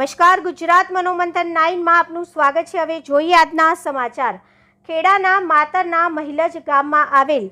નમસ્કાર, ગુજરાત મનોમંથન નાઇનમાં આપનું સ્વાગત છે. હવે જોઈએ આજના સમાચાર. ખેડાના માતરના મહિલજ ગામમાં આવેલ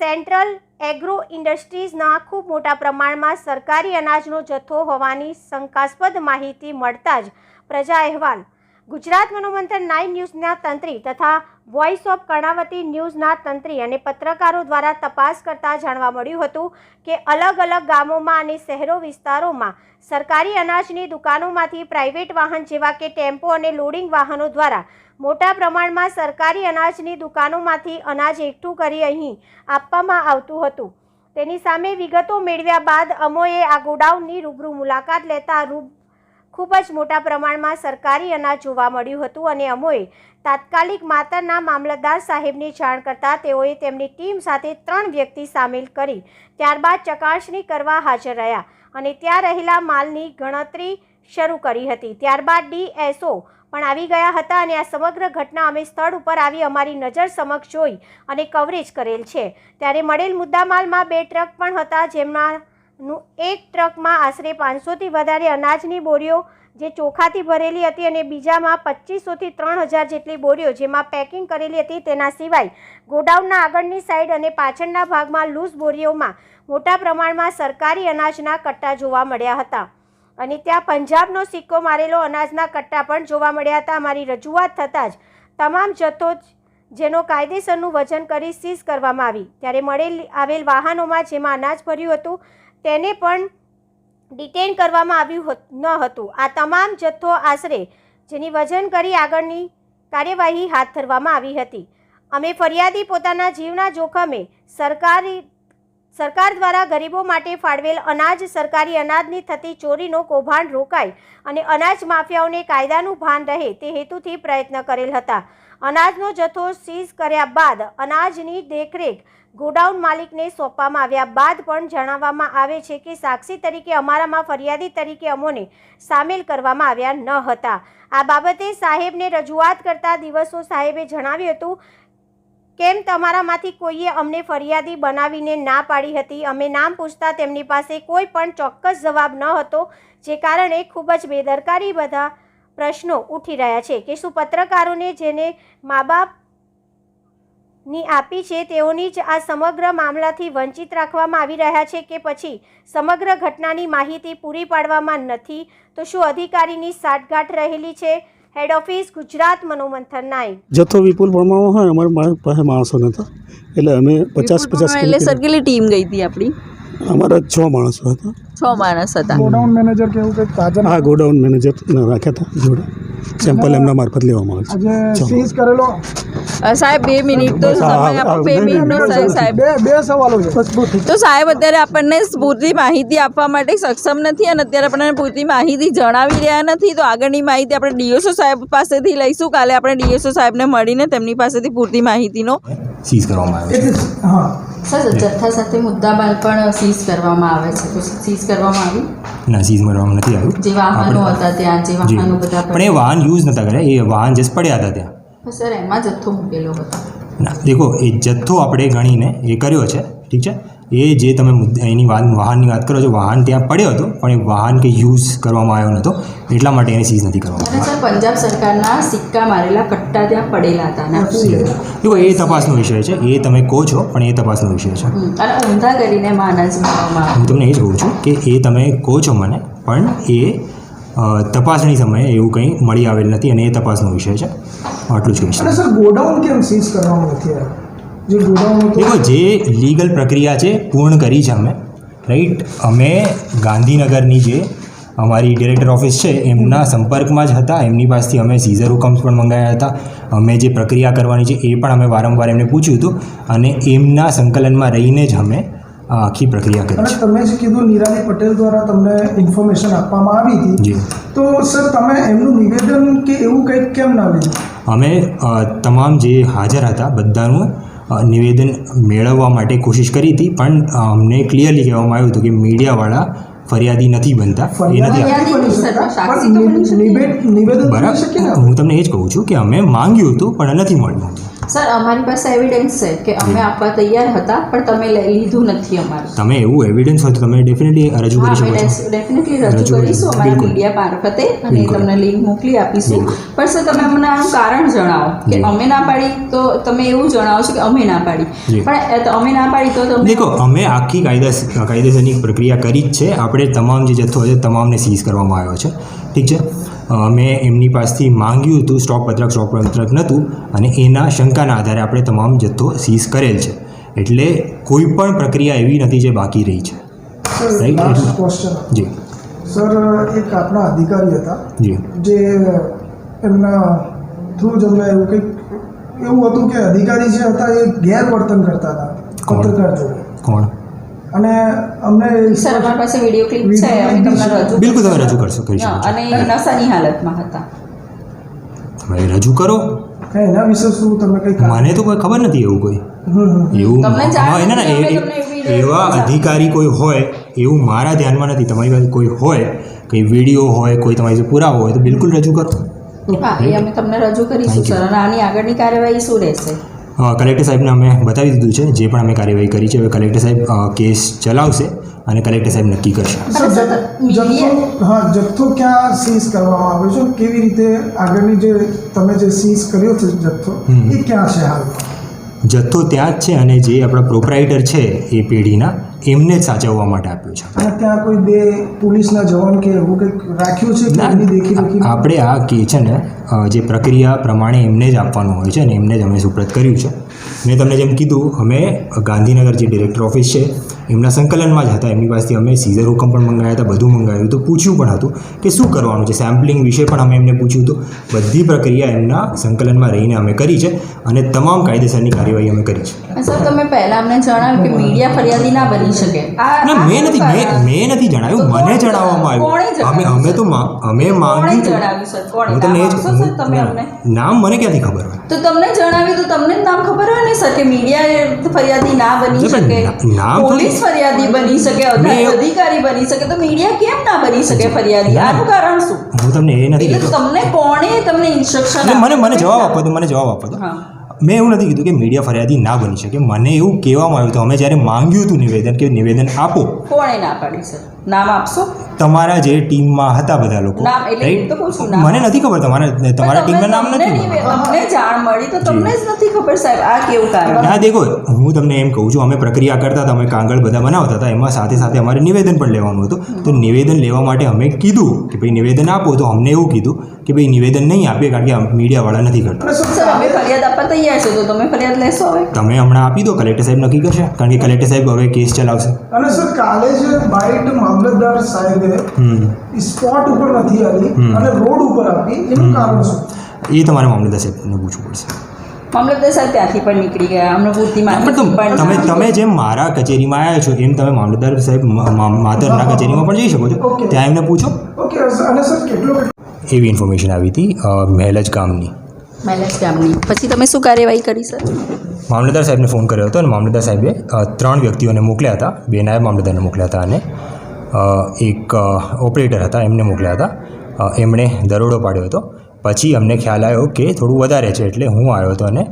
સેન્ટ્રલ એગ્રો ઇન્ડસ્ટ્રીઝના ખૂબ મોટા પ્રમાણમાં સરકારી અનાજનો જથ્થો હોવાની શંકાસ્પદ માહિતી મળતા જ પ્રજા અહેવાલ ગુજરાત મનોમંથન નાઇન ન્યૂઝના તંત્રી તથા વોઇસ ઓફ કર્ણાવતી ન્યૂઝના તંત્રી અને પત્રકારો દ્વારા તપાસ કરતા જાણવા મળ્યું હતું કે અલગ અલગ ગામોમાં અને શહેરો વિસ્તારોમાં સરકારી અનાજની દુકાનોમાંથી પ્રાઇવેટ વાહન જેવા કે ટેમ્પો અને લોડિંગ વાહનો દ્વારા મોટા પ્રમાણમાં સરકારી અનાજની દુકાનોમાંથી અનાજ એકઠું કરી અહીં આપવામાં આવતું હતું. તેની સામે વિગતો મેળવ્યા બાદ અમોએ આ ગોડાઉનની રૂબરૂ મુલાકાત લેતા રૂબ ખૂબ જ મોટા પ્રમાણમાં સરકારી અનાજ જોવા મળ્યું હતું અને અમોએ તાત્કાલિક માતરના મામલતદાર સાહેબની જાણ કરતાં તેઓએ તેમની ટીમ સાથે ત્રણ વ્યક્તિ સામેલ કરી ત્યારબાદ ચકાસણી કરવા હાજર રહ્યા અને ત્યાં રહેલા માલની ગણતરી શરૂ કરી હતી. ત્યારબાદ ડીએસઓ પણ આવી ગયા હતા અને આ સમગ્ર ઘટના અમે સ્થળ ઉપર આવી અમારી નજર સમક્ષ જોઈ અને કવરેજ કરેલ છે. ત્યારે મળેલ મુદ્દામાલમાં બે ટ્રક પણ હતા જેમાં નું એક ટ્રકમાં આશરે પાંચસોથી વધારે અનાજની બોરીઓ જે ચોખાથી ભરેલી હતી અને બીજામાં પચીસોથી ત્રણ હજાર જેટલી બોરીઓ જેમાં પેકિંગ કરેલી હતી તેના સિવાય ગોડાઉનના આગળની સાઈડ અને પાછળના ભાગમાં લૂઝ બોરીઓમાં મોટા પ્રમાણમાં સરકારી અનાજના કટ્ટા જોવા મળ્યા હતા. અને ત્યાં પંજાબનો સિક્કો મારેલો અનાજના કટ્ટા પણ જોવા મળ્યા હતા. અમારી રજૂઆત થતાં જ તમામ જથ્થો જેનો કાયદેસરનું વજન કરી સીઝ કરવામાં આવી. ત્યારે મળેલ આવેલ વાહનોમાં જેમાં અનાજ ભર્યું હતું તેને પણ ડિટેન કરવામાં આવ્યું ન હતું. આ તમામ જથ્થો આશરે જેની વજન કરી આગળની કાર્યવાહી હાથ ધરવામાં આવી હતી. અમે ફરિયાદી પોતાના જીવના જોખમે સરકારી, સરકાર દ્વારા ગરીબો માટે ફાળવેલ અનાજ, સરકારી અનાજની થતી ચોરીનો કૌભાંડ રોકાય અને અનાજ માફિયાઓને કાયદાનું ભાન રહે તે હેતુથી પ્રયત્ન કરેલ હતા. અનાજનો જથ્થો સીઝ કર્યા બાદ અનાજની દેખરેખ ગોડાઉન માલિકને સોંપવામાં આવ્યા બાદ પણ જણાવવામાં આવે છે કે સાક્ષી તરીકે અમારામાં ફરિયાદી તરીકે અમોને સામેલ કરવામાં આવ્યા ન હતા. આ બાબતે સાહેબને રજૂઆત કરતા દિવસો સાહેબે જણાવ્યું હતું, કેમ તમારામાંથી કોઈએ અમને ફરિયાદી બનાવીને ના પાડી હતી? અમે નામ પૂછતા તેમની પાસે કોઈ પણ ચોક્કસ જવાબ ન હતો, જે કારણે ખૂબ જ બેદરકારી બધા પ્રશ્નો ઉઠી રહ્યા છે કે શું પત્રકારોને જેને મા બાપની આપી છે તેઓની જ આ સમગ્ર મામલાથી વંચિત રાખવામાં આવી રહ્યા છે કે પછી સમગ્ર ઘટનાની માહિતી પૂરી પાડવામાં નથી? તો શું અધિકારીની સાઠગાંઠ રહેલી છે? હેડ ઓફિસ ગુજરાત મનોમંથન નાય જથ્થો વિપુલ પ્રમાણમાં હોય અમારા પાસે માણસો નહોતા. એટલે અમે પચાસ પચાસ એટલે કિલો ટીમ ગઈ હતી આપણી? અમારા છ માણસો હતા. છ માણસ હતા. ગોડાઉન મેનેજર કે એવું કંઈક હા ગોડાઉન મેનેજર રાખ્યા હતા જોડે. સેમ્પલ એમના મારફત લેવામાં આવે છે. સીઝ કરેલો? સાહેબ બે મિનિટ તો સમય આપો બે મિનિટનો સાહેબ બે બે સવાલો છે. તો સાહેબ અત્યારે આપણને પૂરતી માહિતી આપવા માટે સક્ષમ નથી અને અત્યારે આપણને પૂરતી માહિતી જણાવી રહ્યા નથી તો આગળની માહિતી આપણે ડીએસઓ સાહેબ પાસેથી લઈશું. કાલે આપણે ડીએસઓ સાહેબને મળીને તેમની પાસેથી પૂરતી માહિતીનો સીઝ કરવામાં આવે છે. હા. સર જથ્થા સાથે મુદ્દામાલ પણ સીઝ કરવામાં આવે છે. તો સીઝ કરવામાં આવી ના સીઝ કરવામાં નથી આવ્યું. જે વાહનો હતા ત્યાં જે વાહનો બધા પણ એ વાહન યુઝ નતા કર્યા. એ વાહન જસ્ટ પડ્યા હતા ત્યાં. સર એમાં જથ્થો મૂકેલો હતો. ના દેખો એ જથ્થો આપણે ગણીને એ કર્યો છે. ઠીક છે? એ જે તમે મુદ્દા એની વાત વાહનની વાત કરો છો વાહન ત્યાં પડ્યો હતો પણ એ વાહન કે યુઝ કરવામાં આવ્યો નહોતો એટલા માટે એને સીઝ નથી કરવામાં સર પંજાબ સરકારના સિક્કા મારેલા કટ્ટા ત્યાં પડેલા હતા જો એ તપાસનો વિષય છે એ તમે કહો છો પણ એ તપાસનો વિષય છે. અને ઊંધા કરીને માનસ હું તમને એ જ કહું છું કે એ તમે કહો છો મને પણ એ તપાસણી સમયે એવું કંઈ મળી આવેલ નથી અને એ તપાસનો વિષય છે. આટલું જ કહીશ. સર ગોડાઉન કેમ સીઝ કરવામાં નથી આવ્યા? દેખો જે લીગલ પ્રક્રિયા છે પૂર્ણ કરી છે અમે. રાઈટ અમે ગાંધીનગરની જે અમારી ડિરેક્ટર ઓફિસ છે એમના સંપર્કમાં જ હતા. એમની પાસેથી અમે સીઝર હુકમ્સ પણ મંગાવ્યા હતા. અમે જે પ્રક્રિયા કરવાની છે એ પણ અમે વારંવાર એમને પૂછ્યું હતું. અને એમના સંકલનમાં રહીને જ અમે આખી પ્રક્રિયા કરી છે. તમે જે કીધું નિરાલી પટેલ દ્વારા તમને ઇન્ફોર્મેશન આપવામાં આવી હતી. જી. તો સર તમે એમનું નિવેદન કે એવું કંઈક કેમ ના લીધું? અમે તમામ જે હાજર હતા બધાનું નિવેદન મેળવવા માટે કોશિશ કરી હતી પણ અમને ક્લિયરલી કહેવામાં આવ્યું હતું કે મીડિયાવાળા ફરિયાદી નથી બનતા એ નથી બરાબર. હું તમને એ જ કહું છું કે અમે માંગ્યું હતું પણ નથી મળ્યું. સર અમારી પાસે એવિડન્સ છે કે અમે આપવા તૈયાર હતા પણ તમે લઈ લીધું નથી અમારું. તમે એવું એવિડન્સ હોય તો તમે ડેફિનેટલી રજૂ કરી શકો છો. ડેફિનેટલી રજૂ કરીશું અમારા. મીડિયા મારફતે અને તમને લિંક મોકલી આપીશું. પણ સર તમે અમને આનું કારણ જણાવો કે અમે ના પાડી તો તમે એવું જણાવો છો કે અમે ના પાડી. પણ અમે ના પાડી તો તમે દેખો અમે આખી કાયદા કાયદેસરની પ્રક્રિયા કરી જ છે. આપણે તમામ જે જથ્થો છે તમામને સીઝ કરવામાં આવ્યો છે. ઠીક છે? અમે એમની પાસેથી માંગ્યું હતું સ્ટોક પત્રક સ્ટોક પત્રક નહોતું અને એના શંકાના આધારે આપણે તમામ જથ્થો સીઝ કરેલ છે. એટલે કોઈ પણ પ્રક્રિયા એવી નથી જે બાકી રહી છે. લાસ્ટ જી. સર એક આપણા અધિકારી હતા જી. જે એમના થ્રુ જ અમને એવું કંઈક એવું હતું કે અધિકારી જે હતા એ ગેરવર્તન કરતા હતા? પત્રકાર જોડે. કોણ? અને અમને સર અમારી પાસે વીડિયો ક્લિપ છે અમે તમને રજૂ બિલકુલ તમે રજૂ કરશો કહી શકો અને એ નશાની હાલતમાં હતા. તમે રજૂ કરો. કંઈ એના વિશે શું તમે કંઈક મને તો કોઈ ખબર નથી એવું કોઈ. એવું તમને જાણ હા, ના, ના, એવી એવા અધિકારી કોઈ હોય એવું મારા ધ્યાનમાં નથી. તમારી પાસે કોઈ હોય કંઈ વીડિયો હોય કોઈ તમારી પાસે પુરાવો હોય તો બિલકુલ રજૂ કરો. હા એ અમે તમને રજૂ કરીશું સર અને આની આગળની કાર્યવાહી શું રહેશે? કલેક્ટર સાહેબને અમે બતાવી દીધું છે જે પણ અમે કાર્યવાહી કરી છે હવે કલેક્ટર સાહેબ કેસ ચલાવશે અને કલેક્ટર સાહેબ નક્કી કરશે. હા જથ્થો ક્યાં સીઝ કરવામાં આવ્યો છે? કેવી રીતે આગળની જે તમે જે સીઝ કર્યો છે જથ્થો હમ. એ ક્યાં છે હાલ? જથ્થો ત્યાં જ છે અને જે આપણા પ્રોપરાઇટર છે એ પેઢીના એમને જ સાચવવા માટે આપ્યું છે. ત્યાં કોઈ બે પોલીસના જવાન કે એવું કંઈક રાખ્યું છે આપણે આ કે છે ને જે પ્રક્રિયા પ્રમાણે એમને જ આપવાનું હોય છે અને એમને જ અમે સુપ્રત કર્યું છે. મેં તમને જેમ કીધું અમે ગાંધીનગર જે ડિરેક્ટર ઓફિસ છે એમના સંકલનમાં જ હતા. એમની પાસેથી અમે સીઝર હુકમ પણ મંગાવ્યા હતા બધું મંગાવ્યું હતું પૂછ્યું પણ હતું કે શું કરવાનું છે? સેમ્પલિંગ વિશે પણ અમે એમને પૂછ્યું હતું. બધી પ્રક્રિયા એમના સંકલનમાં રહીને અમે કરી છે અને તમામ કાયદેસરની કાર્યવાહી અમે કરી છે. સર તમે પહેલા અમને જણાવ્યું કે મીડિયા ફરિયાદી ના બની શકે. ના મેં નથી મેં નથી જણાવ્યું. મને જણાવવામાં આવ્યું. અમે અમે તો અમે માંગ્યું હું તમને એ જ નામ મને ક્યાંથી ખબર હોય? તો તમને જણાવ્યું તો તમને નામ ખબર હોય ને સર કે મીડિયા ફરિયાદી ના બની શકે? પોલીસ ફરિયાદી બની શકે અધિકારી બની શકે તો મીડિયા કેમ ના બની શકે ફરિયાદી? આનું કારણ શું? હું તમને એ નથી કીધું. તમને કોણે તમને ઇન્સ્ટ્રક્શન મને મને જવાબ આપો તો મને જવાબ આપો તો. મેં એવું નથી કીધું કે મીડિયા ફરિયાદી ના બની શકે. મને એવું કહેવામાં આવ્યું હતું અમે જ્યારે માંગ્યું હતું નિવેદન કે નિવેદન આપો. કોણે ના પાડી સર નામ આપશો? તમારા જે ટીમમાં હતા બધા લોકો. મને નથી ખબર તમારા તમારા ટીમના નામ નથી અમને જાણ મળી તો તમને જ નથી ખબર સાહેબ આ કેવું કારણ ના દેખો હું તમને એમ કહું છું અમે પ્રક્રિયા કરતા હતા અમે કાગળ બધા બનાવતા હતા એમાં સાથે સાથે અમારે નિવેદન પણ લેવાનું હતું. તો નિવેદન લેવા માટે અમે કીધું કે ભાઈ નિવેદન આપો તો અમને એવું કીધું કે ભાઈ નિવેદન નહીં આપીએ કારણ કે મીડિયાવાળા નથી કરતા. અને સર સર અમે ફરિયાદ આપવા તૈયાર છે તો તમે ફરિયાદ લેશો હવે? તમે હમણાં આપી દો કલેક્ટર સાહેબ નક્કી કરશે કારણ કે કલેક્ટર સાહેબ હવે કેસ ચલાવશે. અને સર કાલે જે બાઇટ મામલતદાર સાહેબે હમ સ્પોટ ઉપર નથી આવી અને રોડ ઉપર આપી એનું કારણ શું એ તમારે મામલતદાર સાહેબને પૂછવું પડશે મામલતદાર સાહેબ ત્યાંથી પણ નીકળી ગયા અમને પૂરતી પણ માહિતી તમ- તમે જેમ મારા કચેરીમાં આવ્યા છો એમ તમે મામલતદાર સાહેબ માતરના કચેરીમાં પણ જઈ શકો છો ત્યાં એમને પૂછો ઓકે અને સર કેટલો એવી ઇન્ફોર્મેશન આવી હતી મહેલજ ગામની ગામની પછી તમે શું કાર્યવાહી કરી સર મામલતદાર સાહેબને ફોન કર્યો હતો અને મામલતદાર સાહેબે ત્રણ વ્યક્તિઓને મોકલ્યા હતા બે નાયબ મામલતદારને મોકલ્યા હતા અને એક ઓપરેટર હતા એમને મોકલ્યા હતા. એમણે દરોડો પાડ્યો હતો. પછી અમને ખ્યાલ આવ્યો કે થોડું વધારે છે એટલે હું આવ્યો હતો અને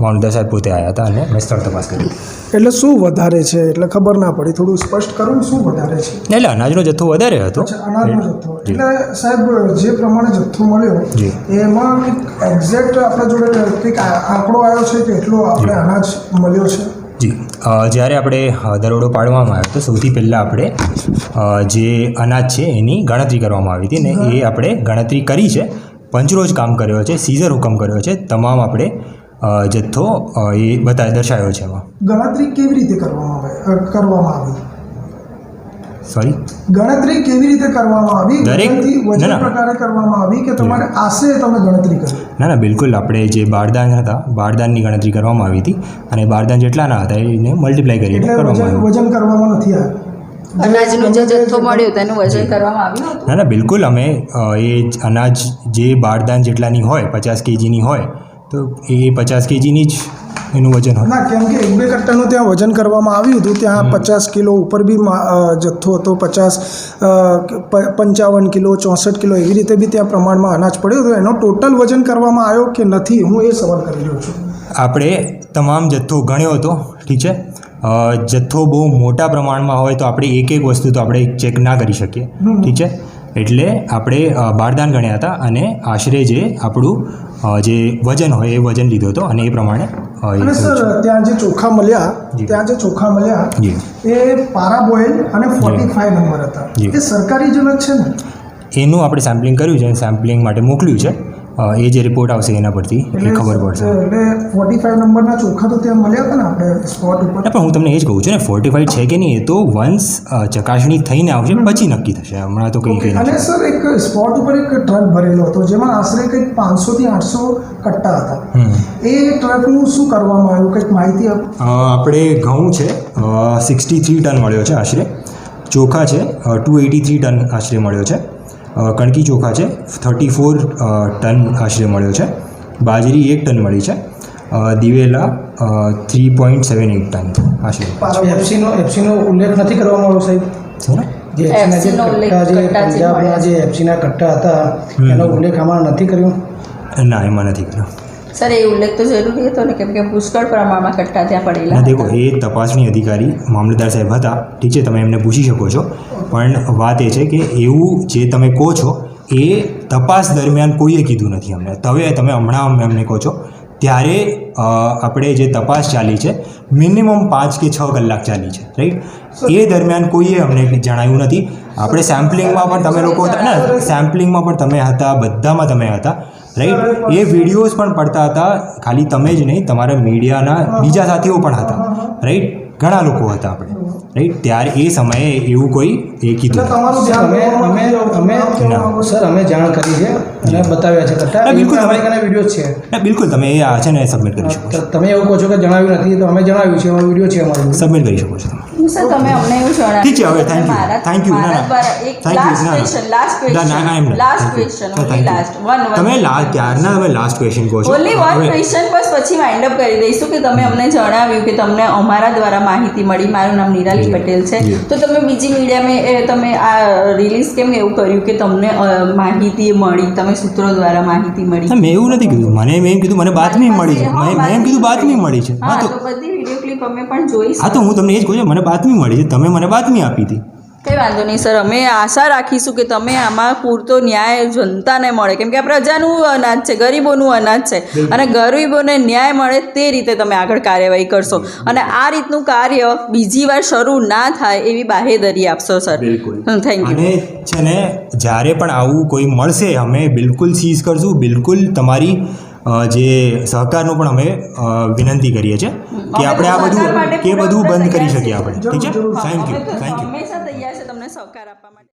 મામલતદાર સાહેબ પોતે આવ્યા હતા અને મેં સ્થળ તપાસ કરી. એટલે શું વધારે છે? એટલે ખબર ના પડી. થોડું સ્પષ્ટ કરો શું વધારે છે? એટલે અનાજનો જથ્થો વધારે હતો. અનાજનો જથ્થો. એટલે સાહેબ જે પ્રમાણે જથ્થો મળ્યો. એમાં એક્ઝેક્ટ આપણા જોડે કંઈક આંકડો આવ્યો છે કે એટલો આપણે અનાજ મળ્યો છે? જી. જ્યારે આપણે દરોડો પાડવામાં આવ્યો તો સૌથી પહેલાં આપણે જે અનાજ છે એની ગણતરી કરવામાં આવી હતી ને એ આપણે ગણતરી કરી છે. પંચરોજ કામ કર્યો છે સીઝર હુકમ કર્યો છે તમામ આપણે જથ્થો એ બતા દર્શાવ્યો છે એમાં. ગણતરી કેવી રીતે કરવામાં આવે કરવામાં આવી? સોરી ગણતરી કેવી રીતે કરવામાં આવી? દરેક- વજન પ્રકારે કરવામાં આવી કે તમારે આશરે તમે ગણતરી કરી? ના ના બિલકુલ. આપણે જે બારદાન હતા બારદાનની ગણતરી કરવામાં આવી હતી અને બારદાન જેટલાના હતા એને મલ્ટીપ્લાય કરીને એટલે કરવામાં વજન કરવામાં નથી આવ્યું. અનાજનો જે જથ્થો મળ્યો તેનું વજન કરવામાં આવ્યું ના ના બિલકુલ. અમે એ જ અનાજ જે બારદાન જેટલાની હોય પચાસ કેજીની હોય તો એ પચાસ કેજીની જ એનું વજન હોય ના કેમ કે એક બે કટ્ટાનું ત્યાં વજન કરવામાં આવ્યું હતું. ત્યાં પચાસ કિલો ઉપર બી જથ્થો હતો. પચાસ પંચાવન કિલો ચોસઠ કિલો એવી રીતે બી ત્યાં પ્રમાણમાં અનાજ પડ્યું હતું. એનો ટોટલ વજન કરવામાં આવ્યો કે નથી હું એ સવાલ કરી રહ્યો છું. આપણે તમામ જથ્થો ગણ્યો હતો ઠીક છે? જથ્થો બહુ મોટા પ્રમાણમાં હોય તો આપણે એક એક વસ્તુ તો આપણે ચેક ના કરી શકીએ ઠીક છે? એટલે આપણે બારદાન ગણ્યા હતા અને આશરે જે આપણું જે વજન હોય એ વજન લીધો હતો અને એ પ્રમાણે અને સર ત્યાં જે ચોખા મળ્યા. ત્યાં જે ચોખા મળ્યા એ પારાબોઇલ અને ફોર્ટી ફાઈવ નંબર હતા. એ સરકારી જનક છે ને? એનું આપણે સેમ્પલિંગ કર્યું છે સેમ્પલિંગ માટે મોકલ્યું છે. એ જે રિપોર્ટ આવશે એના પરથી એ ખબર પડશે. એટલે ફોર્ટી ફાઈવ નંબરના ચોખા તો ત્યાં મળ્યા હતા ને આપણે સ્પોટ ઉપર? પણ હું તમને એ જ કહું છું ને ફોર્ટિફાઈડ છે કે નહીં એ તો વન્સ ચકાસણી થઈને આવશે પછી નક્કી થશે. હમણાં તો કંઈ કંઈ અને સર એક સ્પોટ ઉપર એક ટ્રક ભરેલો હતો જેમાં આશરે કંઈક પાંચસોથી આઠસો કટ્ટા હતા. હમ. એ ટ્રકનું શું કરવામાં આવ્યું? કંઈક માહિતી આપણે ઘઉં છે સિક્સટી થ્રી ટન મળ્યો છે આશરે. ચોખા છે ટુ એટી થ્રી ટન આશરે મળ્યો છે. કણકી ચોખા છે. થર્ટી ફોર ટન આશરે મળ્યો છે. બાજરી એક ટન મળી છે. દિવેલા three point seven eight ton આશરે. એફસીનો એફસીનો ઉલ્લેખ નથી કરવામાં આવ્યો સાહેબ. છે જે એફસીના કટ્ટા જે પંજાબના જે એફસીના કટ્ટા હતા એનો ઉલ્લેખ આમાં નથી કર્યો? ના એમાં નથી કર્યો. સર એ ઉલ્લેખ તો જરૂરી હતો ને કેમ કે પુષ્કળ પ્રમાણમાં કટ્ટા ત્યાં પડેલા દેખો એ તપાસણી અધિકારી મામલતદાર સાહેબ હતા. ઠીક છે તમે એમને પૂછી શકો છો. પણ વાત એ છે કે એવું જે તમે કહો છો એ તપાસ દરમિયાન કોઈએ કીધું નથી અમને. તવે તમે હમણાં અમને અમને કહો છો. ત્યારે આપણે જે તપાસ ચાલી છે મિનિમમ પાંચ કે છ કલાક ચાલી છે રાઈટ? એ દરમિયાન કોઈએ અમને જણાવ્યું નથી. આપણે સેમ્પલિંગમાં પણ તમે લોકો હતા ને સેમ્પલિંગમાં પણ તમે હતા બધામાં તમે હતા. રાઈટ એ વિડીયોઝ પણ પડતા હતા. ખાલી તમે જ નહીં, તમારા મીડિયાના બીજા સાથીઓ પણ હતા. રાઈટ ઘણા લોકો હતા આપણે રાઈટ ત્યારે એ સમયે એવું કોઈ એ કીધું તમારું અમે અમે અમે સર અમે જાણ કરી છે અને બતાવ્યા છે. કટ્ટા બિલકુલ, અમારી તમે- કને વીડિયો છે. ના બિલકુલ તમે એ આ છે ને સબમિટ કરી શકો તમે એવું કહો છો કે જણાવ્યું નથી તો અમે જણાવ્યું છે અમારો વીડિયો છે અમારો. સબમિટ કરી શકો છો તમે. સર તમે અમને એવું જણાવ્યું ઠીક છે, હવે થેન્ક યુ થેન્ક યુ ના, ના. થેન્ક last ના, ના. question, last ના, ના, question, I am not. last Thank you. question, ના, only thank you. last, one, one. તમે લા ક્યારના તમે લાસ્ટ ક્વેશ્ચન કહો છો. ઓનલી વન ક્વેશ્ચન બસ પછી વાઇન્ડ અપ કરી દઈશું કે તમે અમને જણાવ્યું કે તમને અમારા દ્વારા માહિતી મળી. મારું નામ નિરાલી પટેલ છે. તો તમે બીજી મીડિયામાં તમે આ રિલીઝ કેમ એવું કર્યું કે તમને માહિતી મળી? તમે સૂત્રો દ્વારા માહિતી મળી? મેં એવું નથી કીધું. મને મેં એમ કીધું મને બાતમી મળી છે. મેં એમ કીધું બાતમી મળી છે. હા તો બધી વીડિયો ક્લિપ અમે પણ જોઈ હા તો હું તમને એ જ કહું છું મને બાતમી મળી છે. તમે મને બાતમી આપી હતી. કંઈ વાંધો નહીં સર. અમે આશા રાખીશું કે તમે આમાં પૂરતો ન્યાય જનતાને મળે. કેમ કે આ પ્રજાનું અનાજ છે ગરીબોનું અનાજ છે. અને ગરીબોને ન્યાય મળે તે રીતે તમે આગળ કાર્યવાહી કરશો. અને આ રીતનું કાર્ય બીજી વાર શરૂ ના થાય એવી બાહેધરી આપશો સર. બિલકુલ. થેન્ક યુ છે ને જ્યારે પણ આવું કોઈ મળશે અમે બિલકુલ સીઝ કરશું. બિલકુલ તમારી જે સહકારનું પણ અમે વિનંતી કરીએ છીએ કે આપણે આ બધું કે બધું બંધ કરી શકીએ આપણે. ઠીક છે. થેન્ક યુ થેન્ક યુ હંમેશા તૈયાર છે તમને સહકાર આપવા માટે.